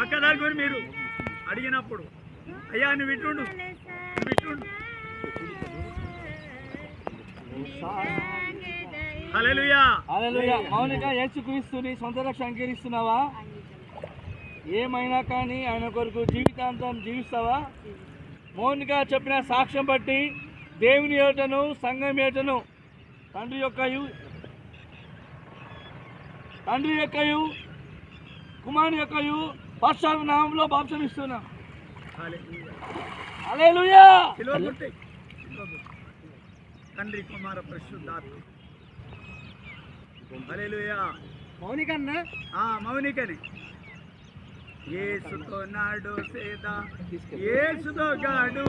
పక్కదారుకొని మీరు. అడిగినప్పుడు అయ్యా నువ్వు ఇటుండు నువ్వు ఇటుండు మౌనిక యేసుక్రీస్తుని సొంత రక్ష అంగీకరిస్తున్నావా? ఏమైనా కానీ ఆయన కొరకు జీవితాంతం జీవిస్తావా? మౌనిక చెప్పిన సాక్ష్యం బట్టి దేవుని ఏటను సంఘం ఏటను తండ్రి యొక్క తండ్రి యొక్కయు కుమారుని యొక్కయు పశ్చాత్త నామంలో బాప్సం ఇస్తున్నా. తండ్రి కుమార పరిశుద్ధాత్మ. హల్లెలూయా మౌనిక అన్న ఆ మౌనికని. ఏసుతో నాడు సేద. ఏసుతో గాడు